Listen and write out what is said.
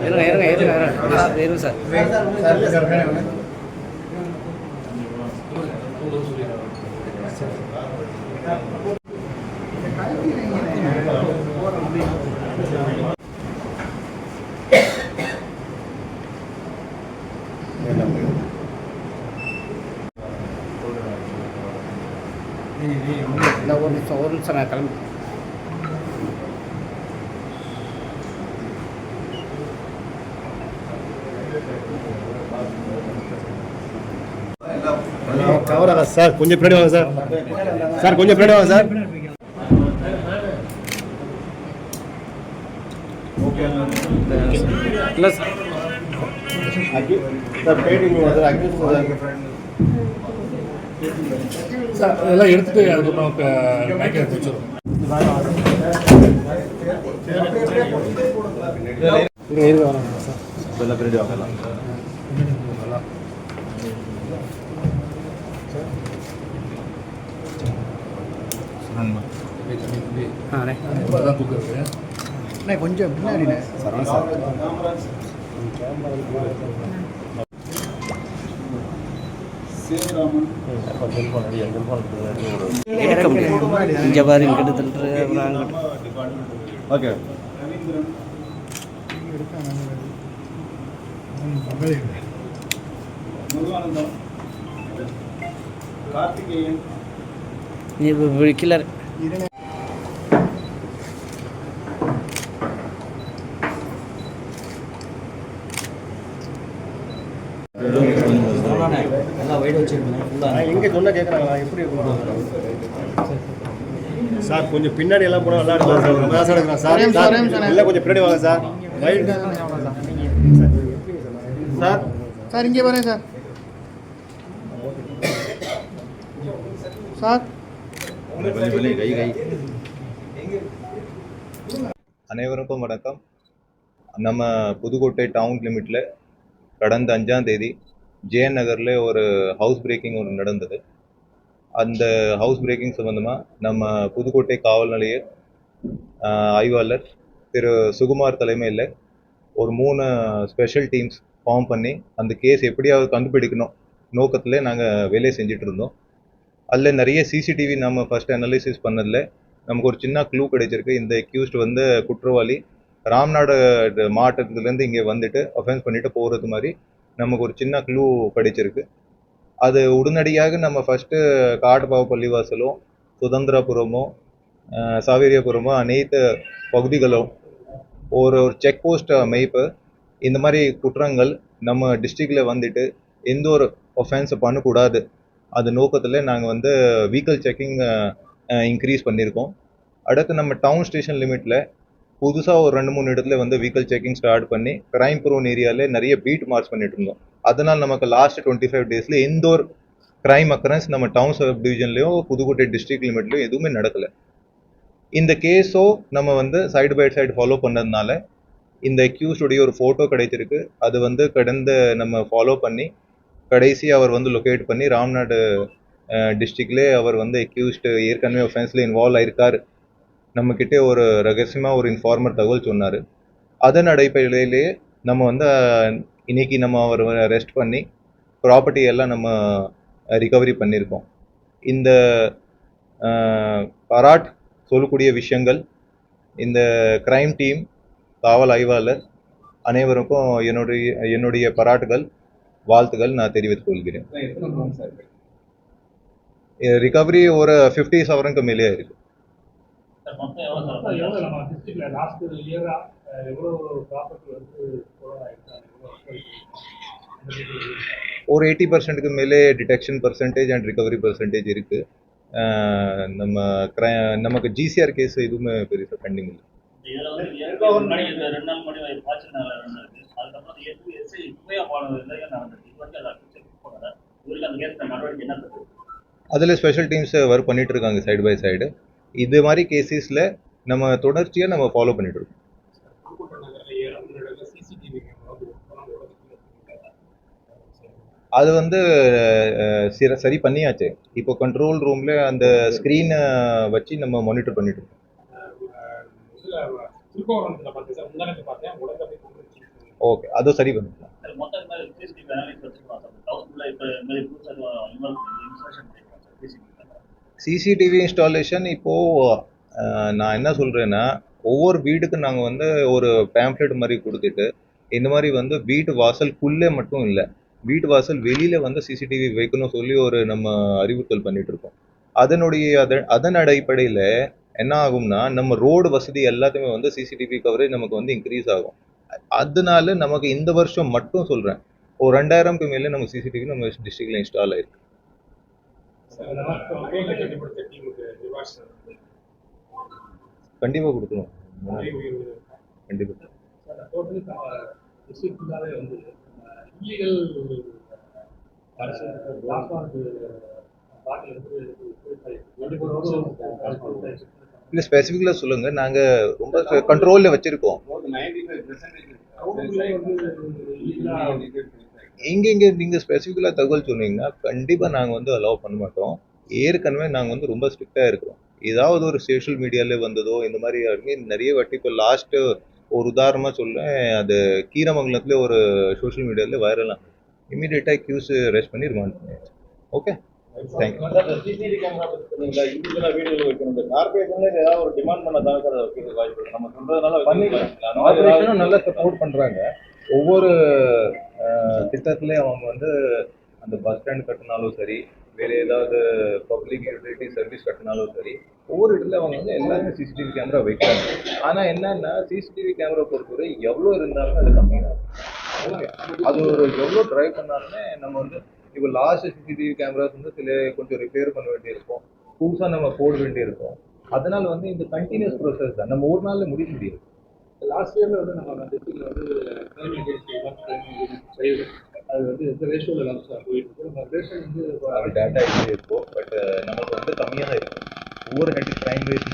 இருங்க இருங்க இருங்க இருங்க சார். இந்த ஒரு நிமிஷம் ஒரு நிமிஷம் நான் கிளம்பி. Cover sir. கொஞ்சம் பின்னாடி வாங்க சார். சார் கொஞ்சம் பின்னாடி வாங்க சார். இல்லை sir. Sir batting sir accuse sir. இதெல்லாம் எடுத்துட்டு அதுக்கப்புறம் பேக்கை வச்சிடும் இருங்க இருங்க வராங்க சார். எல்லாம் பின்னாடி வாங்க எல்லாம். ஆ அண்ணே. தான் தூக்குறது கொஞ்சம் பின்னாடி சரவண சார் எடுக்க முடியாது இங்கே பாரு இங்கே எடுத்துட்டு அப்புறம் அங்கிட்டு ஓகே நீ இப்ப கீழே இரு. எங்க சொன்னா கேட்குறாங்களா எப்படி சார் கொஞ்சம் பின்னாடி எல்லாம் போனால் நல்லா இருக்கும். சார் ரொம்ப ஆசை எடுக்கிறேன் சார். சார். இல்லை கொஞ்சம் பின்னாடி வாங்க சார். ரைட் சார் சார் இங்கே வரேன் சார். சார். அனைவருக்கும் வணக்கம். நம்ம புதுக்கோட்டை டவுன் லிமிட்டில் கடந்த அஞ்சாம் தேதி ஜேஎன் நகரில் ஒரு ஹவுஸ் பிரேக்கிங் ஒன்று நடந்தது. அந்த ஹவுஸ் பிரேக்கிங் சம்மந்தமாக நம்ம புதுக்கோட்டை காவல் நிலைய ஆய்வாளர் திரு சுகுமார் தலைமையில் ஒரு மூணு ஸ்பெஷல் டீம்ஸ் ஃபார்ம் பண்ணி அந்த கேஸ் எப்படியாவது கண்டுபிடிக்கணும் நோக்கத்தில் நாங்கள் வேலையை செஞ்சுட்டு இருந்தோம். அதில் நிறைய சிசிடிவி நம்ம ஃபஸ்ட் அனலைசிஸ் பண்ணதில் நமக்கு ஒரு சின்ன க்ளூ கிடைச்சிருக்கு. இந்த அக்யூஸ்ட் வந்து குற்றவாளி ராம்நாடு மாவட்டத்துலேருந்து இங்கே வந்துட்டு அஃபென்ஸ் பண்ணிட்டு போகிறது மாதிரி நமக்கு ஒரு சின்ன க்ளூ கிடைச்சிருக்கு அது உடனடியாக நம்ம ஃபஸ்ட்டு காட்டுப்பாவ பள்ளிவாசலும் சுதந்திரபுரமோ சாவேரியபுரமும் சாவேரியபுரமோ அனைத்து பகுதிகளும் ஒரு ஒரு செக் போஸ்ட் அமைப்பு இந்த மாதிரி குற்றங்கள் நம்ம டிஸ்ட்ரிக்டில் வந்துட்டு எந்த ஒரு ஒஃபென்ஸ் பண்ணக்கூடாது. அது நோக்கத்தில் நாங்கள் வந்து வெஹிக்கல் செக்கிங் இன்க்ரீஸ் பண்ணியிருக்கோம். அடுத்து நம்ம டவுன் ஸ்டேஷன் லிமிட்டில் புதுசாக ஒரு ரெண்டு மூணு இடத்துல வந்து வெஹிக்கல் செக்கிங் ஸ்டார்ட் பண்ணி கிரைம் ப்ரோன் ஏரியாவிலே நிறைய பீட் மார்க்ஸ் பண்ணிட்டு இருந்தோம். அதனால் நமக்கு லாஸ்ட் டுவெண்ட்டி ஃபைவ் டேஸில் எந்த ஒரு கிரைம் அக்கரன்ஸ் நம்ம டவுன் சப் டிவிஷன்லையும் புதுக்கோட்டை டிஸ்ட்ரிக்ட் லிமிட்லையும் எதுவுமே நடக்கலை. இந்த கேஸோ நம்ம வந்து சைடு பை சைடு ஃபாலோ பண்ணதுனால இந்த அக்யூஸ்டுடைய ஒரு ஃபோட்டோ கிடைச்சிருக்கு அது வந்து கடந்த நம்ம ஃபாலோ பண்ணி கடைசி அவர் வந்து லொக்கேட் பண்ணி ராம்நாடு டிஸ்ட்ரிக்ட்லேயே அவர் வந்து அக்யூஸ்டு ஏற்கனவே ஒஃபென்ஸில் இன்வால்வ் ஆயிருக்கார். நம்மக்கிட்ட ஒரு ரகசியமாக ஒரு இன்ஃபார்மர் தகவல் சொன்னார். அதன் அடிப்படையிலேயே நம்ம வந்து இன்னைக்கு நம்ம அவர் ரெஸ்ட் பண்ணி ப்ராப்பர்ட்டி எல்லாம் நம்ம ரிகவரி பண்ணியிருக்கோம். இந்த பராட் சொல்லக்கூடிய விஷயங்கள் இந்த கிரைம் டீம் காவல் ஆய்வாளர் அனைவருக்கும் என்னுடைய என்னுடைய பாராட்டுகள் வாழ்த்துக்கள் நான் தெரிவித்துக் கொள்கிறேன். ரிகவரி ஒரு ஃபிஃப்டி சவரனுக்கு மேலே இருக்கு எவ்வளோ நம்ம டிஸ்ட்ரிக்ட்ல லாஸ்ட் இயரா எவ்வளோ ப்ராப்பர்ட்டி வந்து கொரோனா ஆயிடுச்சு ஒரு எயிட்டி பர்சன்ட்டுக்கு மேலே detection percentage and recovery percentage இருக்கு. நம்ம cri- நமக்கு ஜிசிஆர் கேஸ் எதுவுமே பெருசாக பெண்டிங் இல்லை. அதில் ஸ்பெஷல் டீம்ஸ் ஒர்க் பண்ணிட்டு இருக்காங்க சைடு பை சைடு இது மாதிரி கேசஸில் நம்ம தொடர்ச்சியாக நம்ம ஃபாலோ பண்ணிட்டு இருக்கோம். அது வந்து சிற சரி பண்ணியாச்சு. இப்போ கண்ட்ரோல் ரூம்ல அந்த ஸ்க்ரீனை வச்சு நம்ம மானிட்டர் பண்ணிட்டு இருக்கோம். ஓகே அதுவும் சரி பண்ணிக்கலாம். சிசிடிவி இன்ஸ்டாலேஷன் இப்போ நான் என்ன சொல்கிறேன்னா ஒவ்வொரு வீடுக்கு நாங்கள் வந்து ஒரு பேம்ப்ளெட் மாதிரி கொடுத்துட்டு இந்த மாதிரி வந்து வீட்டு வாசலுக்குள்ளே மட்டும் இல்லை வீட்டு வாசல் வெளியில் வந்து சிசிடிவி வைக்கணும் சொல்லி ஒரு நம்ம அறிவுறுத்தல் பண்ணிட்டு இருக்கோம். அதனுடைய அதன் அதன் அடிப்படையில் என்ன ஆகும்னா நம்ம ரோடு வசதி எல்லாத்தையுமே வந்து சிசிடிவி கவரேஜ் நமக்கு வந்து இன்க்ரீஸ் ஆகும். அதனால நமக்கு இந்த வருஷம் மட்டும் சொல்கிறேன் ஒரு ரெண்டாயிரம்க்கு மேலே நம்ம சிசிடிவி நம்ம டிஸ்ட்ரிக்ட்ல இன்ஸ்டால் ஆயிருக்கு சார், இந்த மாதிரி இப்போ ரோட்ல கட்டுப்படுத்த டீமுக்கு ரிவார்ட்ஸ் வந்து கண்டிப்பாக கொடுக்கணும். கண்டிப்பாக வந்து இல்லீகல் இல்லை ஸ்பெசிஃபிக்கலாக சொல்லுங்கள் நாங்கள் ரொம்ப கண்ட்ரோலில் வச்சுருக்கோம். வந்து இல்லீகலாக எங்கே எங்கே நீங்கள் ஸ்பெசிஃபிக்கலாக தகவல் சொன்னீங்கன்னா கண்டிப்பாக நாங்கள் வந்து அலோவ் பண்ண மாட்டோம். ஏற்கனவே நாங்கள் வந்து ரொம்ப ஸ்ட்ரிக்டாக இருக்கிறோம். ஏதாவது ஒரு சோஷியல் மீடியாவில் வந்ததோ இந்த மாதிரி நிறைய வாட்டி இப்போ லாஸ்ட்டு ஒரு உதாரணமாக சொல்ல அது கீரமங்கலத்துல ஒரு சோஷியல் மீடியாவில் வைரலாம் இமீடியட்டாக கியூஸ் ரெஸ்ட் பண்ணி ரிமாண்ட் பண்ணியாச்சு. ஓகே நல்லா சப்போர்ட் பண்ணுறாங்க ஒவ்வொரு திட்டத்திலே அவங்க வந்து அந்த பஸ் ஸ்டாண்ட் கட்டினாலும் சரி வேறு ஏதாவது பப்ளிக் யூட்டிலிட்டி சர்வீஸ் கட்டினாலும் சரி ஒவ்வொரு இடத்துல அவங்க வந்து எல்லாருமே சிசிடிவி கேமரா வைக்கிறாங்க. ஆனால் என்னன்னா சிசிடிவி கேமரா பொறுத்தவரை எவ்வளோ இருந்தாலும் அது கம்மியாக ஓகே. அது ஒரு எவ்வளோ ட்ரைவ் பண்ணாலுமே நம்ம வந்து இப்போ லாஸ்ட் சிசிடிவி கேமராஸ் வந்து சில கொஞ்சம் ரிப்பேர் பண்ண வேண்டியிருக்கும். புதுசாக நம்ம போட வேண்டியிருக்கும். அதனால் வந்து இந்த கண்டினியூஸ் ப்ரொசஸ் தான். நம்ம ஒரு நாளில் முடிக்க முடியாது. லாஸ்ட் இயர்ல வந்து நம்ம டிஸ்ட்ரிக்ட்ல வந்து அகேன்ஸ்ட் அது வந்து எந்த ரேஷியோவில் லாஸ்ட் போயிட்டு இருக்கு. நம்ம ரேஷன் வந்து டேட்டா இது பட் நமக்கு வந்து கம்மியாக தான் இருக்கும் ஒவ்வொரு ஹெட் கிரைம் ரேட்